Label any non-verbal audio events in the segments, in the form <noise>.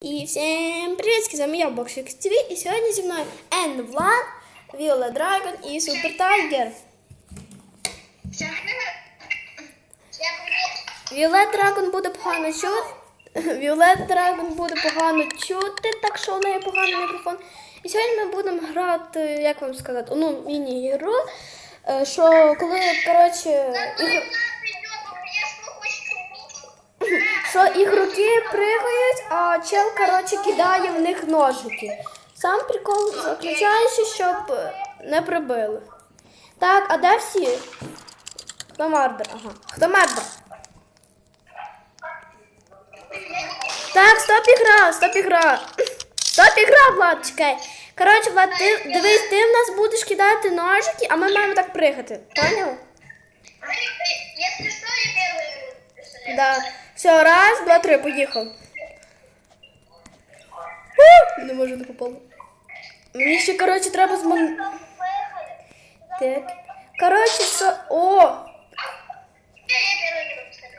І всім привіт, з вами я Боксик ТВ і сьогодні зі мною Ен Влад, Віола Драгон і Супер Тайгер. Всем привет! Всем привет! Віолет Драгон буде погано чути. Віолет Драгон буде погано чути, так що у неї поганий мікрофон. І сьогодні ми будемо грати, як вам сказати, ну, міні-ігру. е, Що коли, коротше, ігр... що ігроки пригають, а чел, коротше, кидає в них ножики. Сам прикол заключається, щоб е, не прибили. Так, а де всі? Хто мардер? Ага. Хто мардер? Так, стоп ігра, стоп ігра. <clears throat> Стоп ігра, Влад, чекай. Коротше, Влад, ти дивись, ти в нас будеш кидати ножики, а ми маємо так пригати. Поняв? Если что, я. Да. Все, раз, два, три, поїхав. Не можу не попало. Мені ще, коротше, треба змон... Так. Коротше, що. О!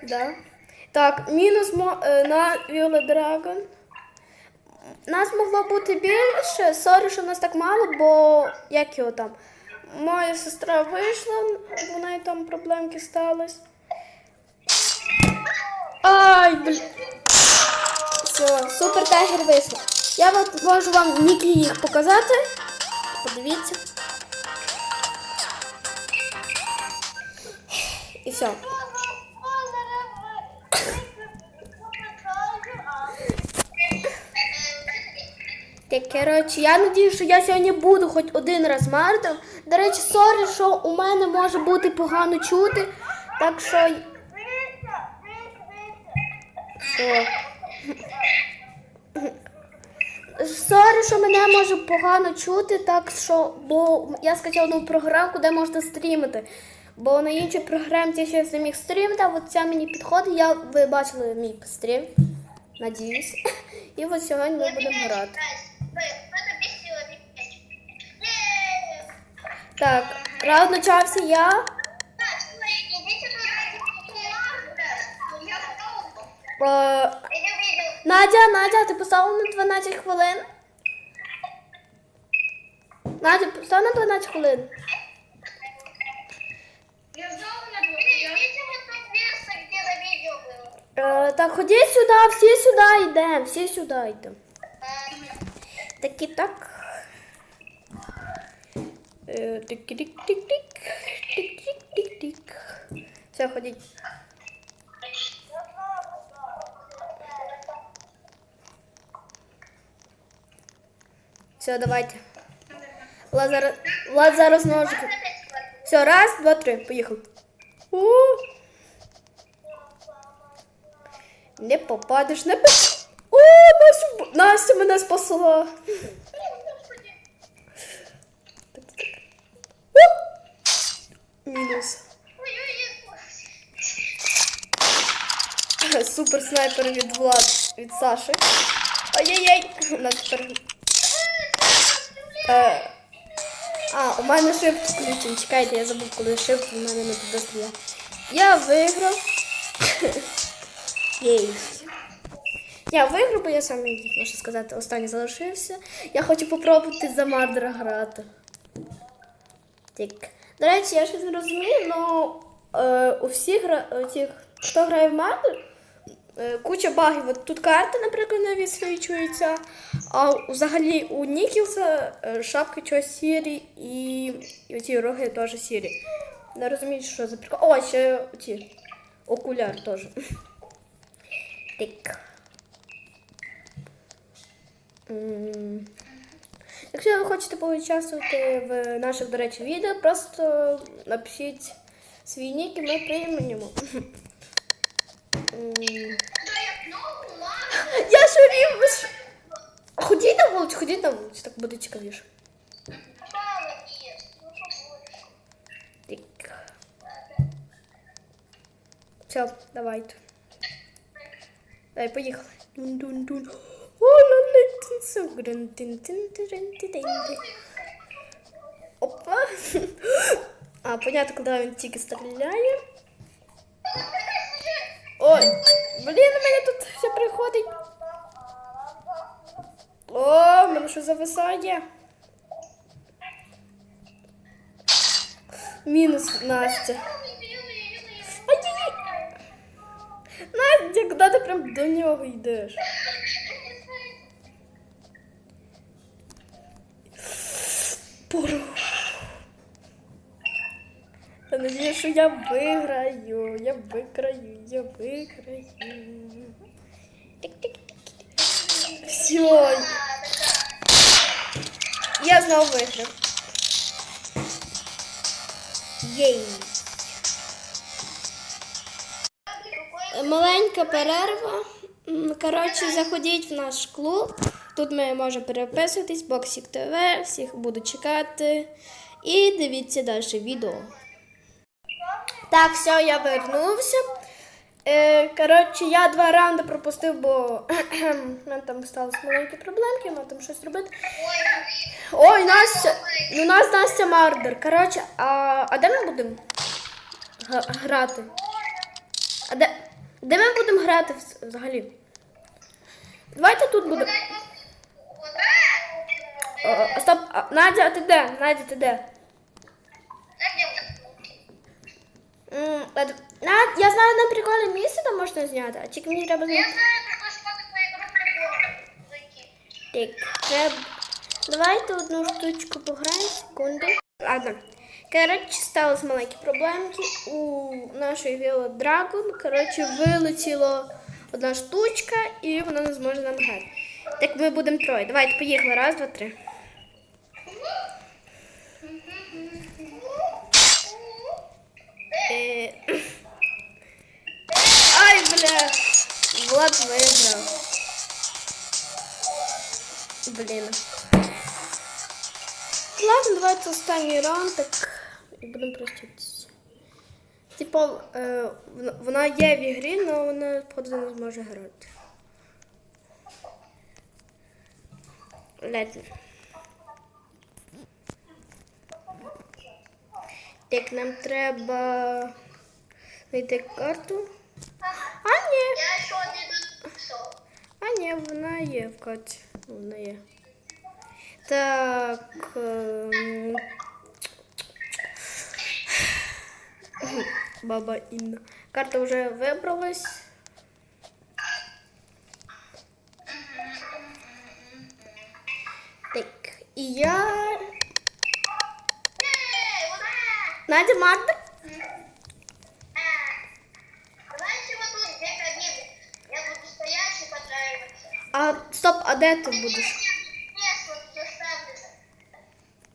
Да. Так, мінус мо... е, на Violet Dragon. Нас могло бути більше. Сорі, що нас так мало, бо як його там? Моя сестра вийшла, в неї там проблемки стались. Блін. Все, супер тайгер вийшла. Я можу вам ніки їх показати. Подивіться. І все. Так, коротше, я надію, що я сьогодні буду хоч один раз мартом. До речі, сорі, що у мене може бути погано чути. Так що. Що? Сорі, що мене може погано чути, так що, бо я скачав одну програмку, де можна стрімити. Бо на іншій програмці я ще не міг стрімити, а от ця мені підходить. Я, ви бачили мій стрім. Надіюсь. І от сьогодні ми будемо грати. Так, раунд почався я. Е, Надя, Надя, ти поставила на 12 хвилин? Надя, постав на 12 хвилин. Е, так, ходіть сюди, всі сюди йдемо, всі сюди йдемо. Так і так. Е, Тик-тик-тик-тик. Тик-тик-тик-тик. Все, ходіть. Все, давайте. Влад зараз, ножики. Все, раз, два, три, поїхали. У. Не попадеш, не попадеш. О, Настя, Настя мене спасла. Мінус. Супер снайпер від Влад, від Саші. Ай-яй-яй. У нас тепер... Е, а, у мене shift включений. Чекайте, я забув, коли shift у мене не туди стріляє. Я виграв. <laughs> Єй. Я виграв, бо я сам, можна сказати, останній залишився. Я хочу попробувати за Мардера грати. Так. До речі, я щось не розумію, але у всіх тих, хто грає в Мардер, е, куча багів. От тут карти, наприклад, не відсвічуються, а взагалі у Нікілса е, шапки чогось сірі і, і оці роги теж сірі. Не розумію, що за прикол. О, ще ці окуляр теж. Так. Якщо ви хочете поучаствувати в наших, до речі, відео, просто напишіть свій нік і ми приймемо. Я шурів! ви ж- Ходіть на вулицю, ходіть на вулицю, так буде цікавіше. Так. Все, давайте. Давай, поїхали. Дун-дун-дун. О, лалитинця. Грин-тин-тин-тин-тин-тин. Опа. А, понятно, куди він тільки стріляє. Ой, блін, у мене тут все приходить. О, в мене що зависає? Мінус Настя. Настя, куди ти прям до нього йдеш? Я надію, що я виграю, я виграю, я виграю. Все, я знову виграв. Єй. Маленька перерва. Коротше, заходіть в наш клуб. Тут ми можемо переписуватись, Боксік ТВ, всіх буду чекати. І дивіться далі відео. Так, все, я вернувся. Е, коротше, я два раунди пропустив, бо <clears throat> в мене там сталися маленькі проблемки, мав там щось робити. Ой, Настя, ну у нас Настя Мардер. Коротше, а, а де ми будемо грати? А де, де ми будемо грати взагалі? Давайте тут будемо. Стоп, Надя, а ти де? Надя, ти де? М, а д- Над, я знаю на прикольне місце, там можна зняти, а тільки мені треба Я знаю, группы. Так, треба. Давайте одну штучку пограємо, секунду. Ладно. Коротше, сталися маленькі проблемки. У нашої Віла Драгон, коротше, вилетіла одна штучка і вона не зможе нам грати. Так ми будемо троє. Давайте поїхали. Раз, два, три. Е, бля. Влад виграв. Блін. Ладно, давайте останній раунд, так і будемо прощатися. Типу, е, вона- є в ігрі, але вона походу не зможе грати. Ладно. Так, нам треба знайти карту. А ні, вона є в карті. Вона є. Так. ем, Баба <sniffs> Інна. Карта вже вибралась. Так, і я. Эй, ура! Надя Марта. А стоп, а де ти будеш?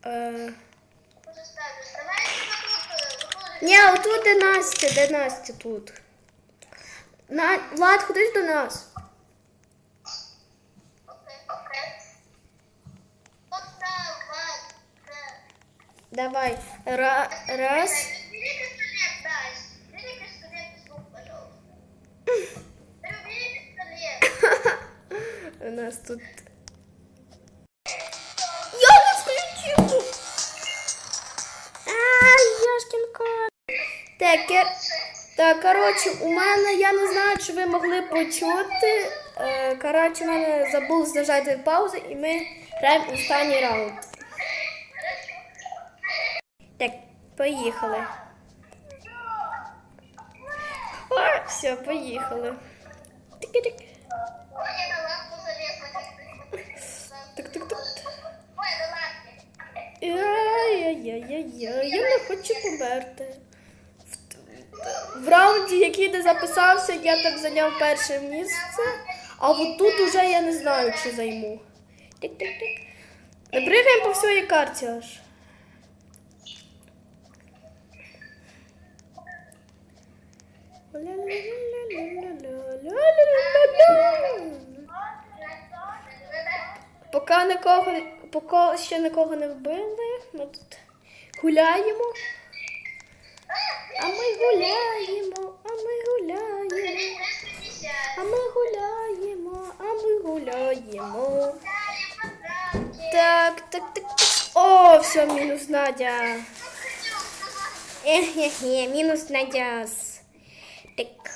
Е... Ні, отут де Настя, де Настя тут. На... Влад, ходиш до нас? Давай. Ра... Раз. У нас тут. Я не включив! Ай, Яшкін кот. Так, я... так, коротше, у мене я не знаю, чи ви могли почути. Е, коротше, у мене забув нажати паузу і ми граємо останній раунд. Так, поїхали. О, все, поїхали. Тики-тик. Я не хочу померти. В раунді, який не записався, я так зайняв перше місце, а от тут уже я не знаю, чи займу. Тик-тик-тик. Не пригаємо по всій карті аж. Поки нікого поки ще нікого не вбили, ми тут гуляємо. А ми гуляємо, а ми гуляємо, а ми гуляємо, а ми гуляємо. Так, так, так, так. О, все, мінус Надя. Е-хе-хе, мінус Надя. Так.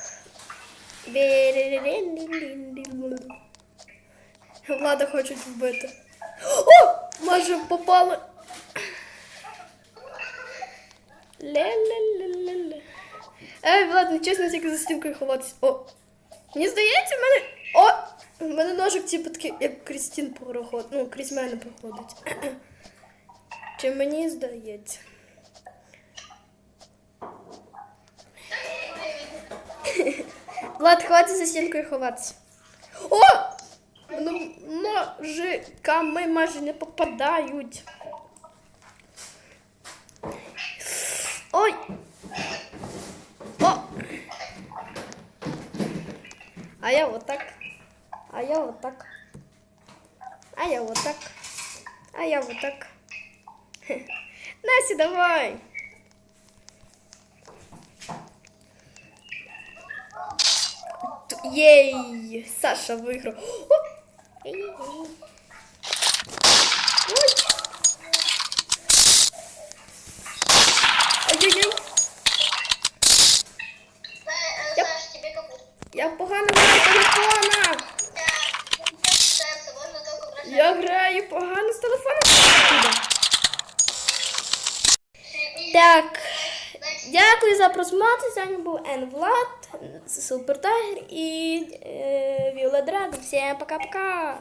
Влада хочуть вбити. О! Майже попали. Ле-ле-ле-ле-ле. Ей, Влад, не чесно тільки за стінкою ховатися. О! Мені здається, в мене. О! В мене ножик типу такий, як крізь стін проходить. Ну, крізь мене проходить. Чи мені здається? Влад, хватить за стінкою ховатися. О! Ну, ножиками майже не попадають. Ой! О! А я вот так. А я вот так. А я вот так. А я вот так. <laughs> Настя, давай. Єй! Саша виграв. О! Ой-ой-ой. Я-. Я погано граю телефона. Я граю погано з телефона. Так. Дякую за просмотр. З вами був Ен Влад, Супер Тайгер і е, Віола Драгон. Всім пока-пока.